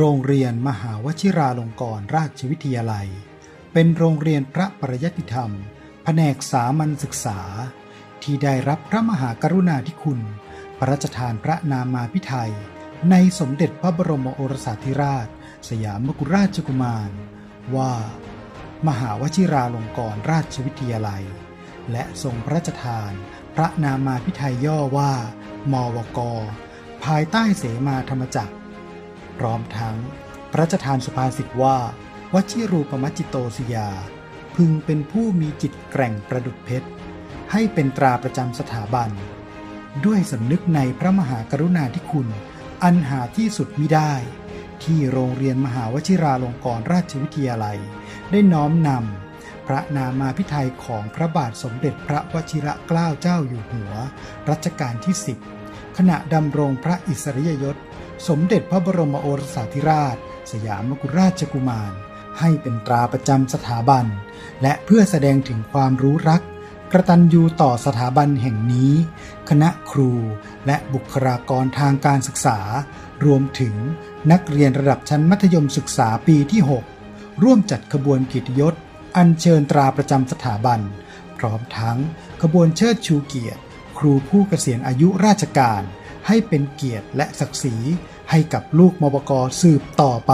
โรงเรียนมหาวชิราลงกรณราชวิทยาลัย เป็นโรงเรียนพระปริยัติธรรม แผนกสามัญศึกษา ที่ได้รับพระมหากรุณาธิคุณ พระราชทานพระนามาพิไทย ในสมเด็จพระบรมโอรสาธิราช สยามกุฎราชกุมาร ว่า มหาวชิราลงกรณราชวิทยาลัย และทรงพระราชทาน พระนามาพิไทยย่อว่า มวก ภายใต้เสมาธรรมจักร พร้อมทั้ง พระราชทานสุภาษิตว่า วชิรูปมัจจิโตสยา พึงเป็นผู้มีจิตแกร่งประดุจเพชร ให้เป็นตราประจำสถาบัน ด้วยสำนึกในพระมหากรุณาธิคุณ อันหาที่สุดมิได้ ที่โรงเรียนมหาวชิราลงกรณราชวิทยาลัย ได้น้อมนำพระนามาพิไทยของพระบาทสมเด็จพระวชิระเกล้าเจ้าอยู่หัว รัชกาลที่ 10 ขณะดำรงพระอิสริยยศ สมเด็จพระบรมโอรสาธิราช สยามกุฎราชกุมาร ให้เป็นตราประจำสถาบัน และเพื่อแสดงถึงความรู้รัก กระตันยูต่อสถาบันแห่งนี้ คณะครูและบุคลากรทางการศึกษา รวมถึงนักเรียนระดับชั้นมัธยมศึกษาปีที่ 6 ร่วมจัดขบวนกิตยศ อัญเชิญตราประจำสถาบัน พร้อมทั้งขบวนเชิดชูเกียรติ ครูผู้เกษียณอายุราชการ ให้เป็นเกียรติและศักดิ์ศรีให้กับลูกมบกสืบต่อไป